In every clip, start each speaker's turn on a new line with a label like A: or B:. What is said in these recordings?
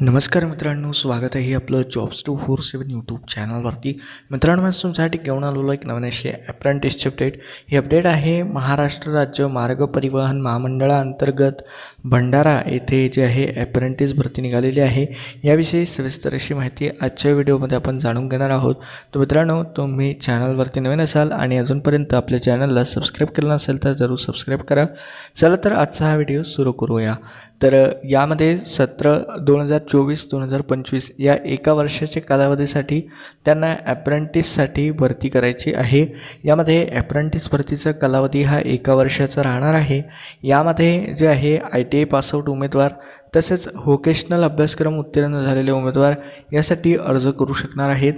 A: नमस्कार मित्रांनो स्वागत आहे आपलं jobs two four seven YouTube चॅनलवरती मित्रांनो मी तुमच्यासाठी घेऊन आलेलो एक नवीन अशी अप्रेंटिसची अपडेट ही अपडेट आहे महाराष्ट्र राज्य मार्ग परिवहन महामंडळाअंतर्गत भंडारा येथे जे आहे ॲप्रेंटिस भरती निघालेली आहे. याविषयी सविस्तर अशी माहिती आजच्या व्हिडिओमध्ये आपण जाणून घेणार आहोत. तर मित्रांनो तुम्ही चॅनलवरती नवीन असाल आणि अजूनपर्यंत आपल्या चॅनलला सबस्क्राईब केलं नसेल तर जरूर सबस्क्राईब करा. चला तर आजचा हा व्हिडिओ सुरू करूया. तर यामध्ये सत्र दोन हजार चोवीस दोन हजार पंचवीस या एका वर्षाच्या कालावधीसाठी त्यांना ॲप्रेंटिससाठी भरती करायची आहे. यामध्ये ॲप्रेंटिस भरतीचा कालावधी हा एका वर्षाचा राहणार आहे. यामध्ये जे आहे आय टी आय पासआउट उमेदवार तसेच व्होकेशनल अभ्यासक्रम उत्तीर्ण झालेले उमेदवार यासाठी अर्ज करू शकणार आहेत.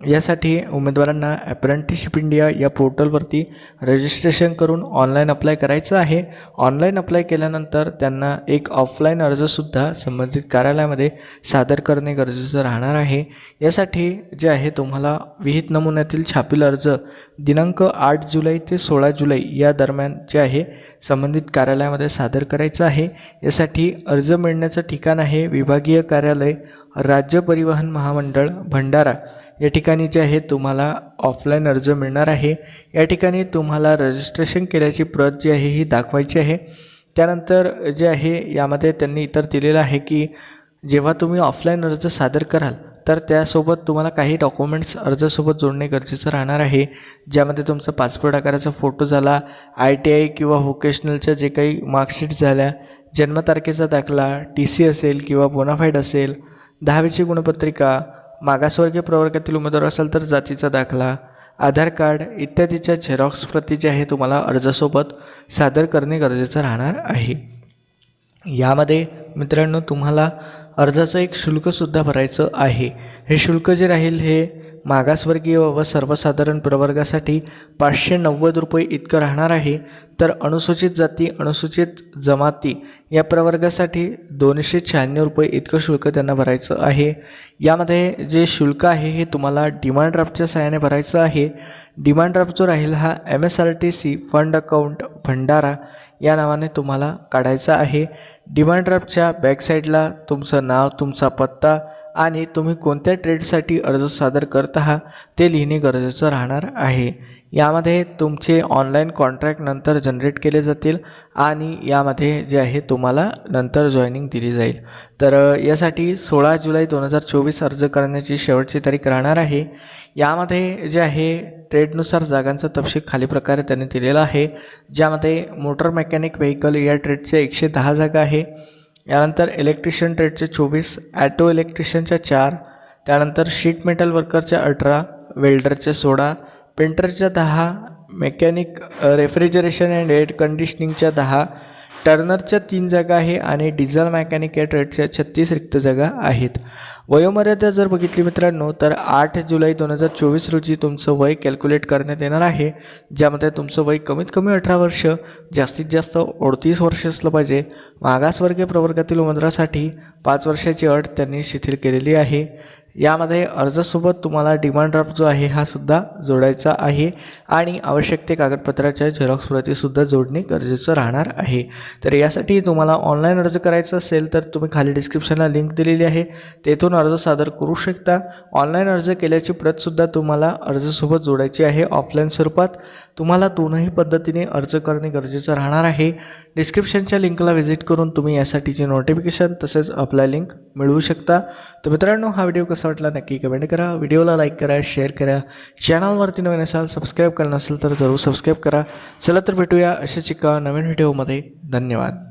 A: यासाठी उमेदवारांना अप्रेंटिसशिप इंडिया या पोर्टलवरती रजिस्ट्रेशन करून ऑनलाईन अप्लाय करायचं आहे. ऑनलाईन अप्लाय केल्यानंतर त्यांना एक ऑफलाईन अर्जसुद्धा संबंधित कार्यालयामध्ये सादर करणे गरजेचं राहणार आहे. यासाठी जे आहे तुम्हाला विहित नमुन्यातील छापील अर्ज दिनांक आठ जुलै ते सोळा जुलै या दरम्यान जे आहे संबंधित कार्यालयामध्ये सादर करायचं आहे. यासाठी अर्ज मिळण्याचं ठिकाण आहे विभागीय कार्यालय राज्य परिवहन महामंडळ भंडारा या ठिकाणी जे आहे तुम्हाला ऑफलाईन अर्ज मिळणार आहे. या ठिकाणी तुम्हाला रजिस्ट्रेशन केल्याची प्रत जी आहे ही दाखवायची आहे. त्यानंतर जे आहे यामध्ये त्यांनी इतर दिलेलं आहे की जेव्हा तुम्ही ऑफलाईन अर्ज सादर कराल तर त्यासोबत तुम्हाला काही डॉक्युमेंट्स अर्जासोबत जोडणे गरजेचं राहणार आहे. ज्यामध्ये तुमचा पासपोर्ट आकाराचा फोटो झाला आय टी आय किंवा व्होकेशनलच्या जे काही मार्कशीट झाल्या जन्मतारखेचा दाखला टी सी असेल किंवा बोनाफाईड असेल दहावीची गुणपत्रिका मागासवर्गीय प्रवर्गातील उमेदवार असेल तर जातीचा दाखला आधार कार्ड इत्यादीच्या झेरॉक्स प्रती जे आहे तुम्हाला अर्जासोबत सादर करणे गरजेचं राहणार आहे. यामध्ये मित्रांनो तुम्हाला अर्जाचं एक शुल्कसुद्धा भरायचं आहे. हे शुल्क जे राहील हे मागासवर्गीय व सर्वसाधारण प्रवर्गासाठी पाचशे नव्वद रुपये इतकं राहणार आहे. तर अनुसूचित जाती अनुसूचित जमाती या प्रवर्गासाठी दोनशे शहाण्णव रुपये इतकं शुल्क त्यांना भरायचं आहे. यामध्ये जे शुल्क आहे हे तुम्हाला डिमांड ड्राफ्टच्या सहाय्याने भरायचं आहे. डिमांड ड्राफ्ट जो राहील हा M S R T C fund account Bhandara या नावाने तुम्हाला काढायचा आहे. डिमांड ड्राफ्टच्या बॅकसाईडला तुमचं नाव तुमचा पत्ता आणि तुम्ही कोणत्या ट्रेडसाठी अर्ज सादर करत आहात ते लिहिणे गरजेचं राहणार आहे. यामध्ये तुमचे ऑनलाईन कॉन्ट्रॅक्ट नंतर जनरेट केले जातील आणि यामध्ये जे आहे तुम्हाला नंतर जॉईनिंग दिली जाईल. तर यासाठी सोळा जुलै दोन हजार चोवीस अर्ज करण्याची शेवटची तारीख राहणार आहे. यामध्ये जे आहे ट्रेडनुसार जागांचा तपशील खाली प्रकारे त्यांनी दिलेला आहे. ज्यामध्ये मोटर मेकॅनिक व्हेकल या ट्रेडचे एकशे दहा जागा आहे. यानंतर इलेक्ट्रिशियन ट्रेडचे चोवीस ॲटो इलेक्ट्रिशियनच्या चार त्यानंतर शीट मेटल वर्करच्या अठरा वेल्डरचे सोळा पेंटरच्या दहा मेकॅनिक रेफ्रिजरेशन अँड एअर कंडिशनिंगच्या दहा टर्नरच्या तीन जागा आहे आणि डिझेल मॅकॅनिक या ट्रेडच्या छत्तीस रिक्त जागा आहेत. वयोमर्यादा जर बघितली मित्रांनो तर आठ जुलै दोन हजार चोवीस रोजी तुमचं वय कॅल्क्युलेट करण्यात येणार आहे ज्यामध्ये तुमचं वय कमीत कमी अठरा वर्ष जास्तीत जास्त अडतीस वर्ष असलं पाहिजे. मागासवर्गीय प्रवर्गातील उमेदवारासाठी पाच वर्षाची अट त्यांनी शिथिल केलेली आहे. यामध्ये अर्जासोबत तुम्हाला डिमांड ड्राफ्ट जो आहे हा सुद्धा जोडायचा आहे आणि आवश्यक ते कागदपत्राच्या झेरॉक्स प्रतीसुद्धा जोडणे गरजेचं राहणार आहे. तर यासाठी तुम्हाला ऑनलाईन अर्ज करायचा असेल तर तुम्ही खाली डिस्क्रिप्शनला लिंक दिलेली आहे. तेथून अर्ज सादर करू शकता. ऑनलाईन अर्ज केल्याची प्रतसुद्धा तुम्हाला अर्जासोबत जोडायची आहे ऑफलाईन स्वरूपात. तुम्हाला दोनही पद्धतीने अर्ज करणे गरजेचं राहणार आहे. डिस्क्रिप्शनच्या लिंकला व्हिजिट करून तुम्ही यासाठीचे नोटिफिकेशन तसेच अप्लाय लिंक मिळवू शकता. तर मित्रांनो हा व्हिडिओ कसा वाटला नक्की कमेंट करा. व्हिडिओला लाईक करा शेअर करा. चॅनलवरती नवीन असाल सबस्क्राईब करणं असेल तर जरूर सबस्क्राईब करा. चला तर भेटूया अशाच एका नवीन व्हिडिओमध्ये धन्यवाद.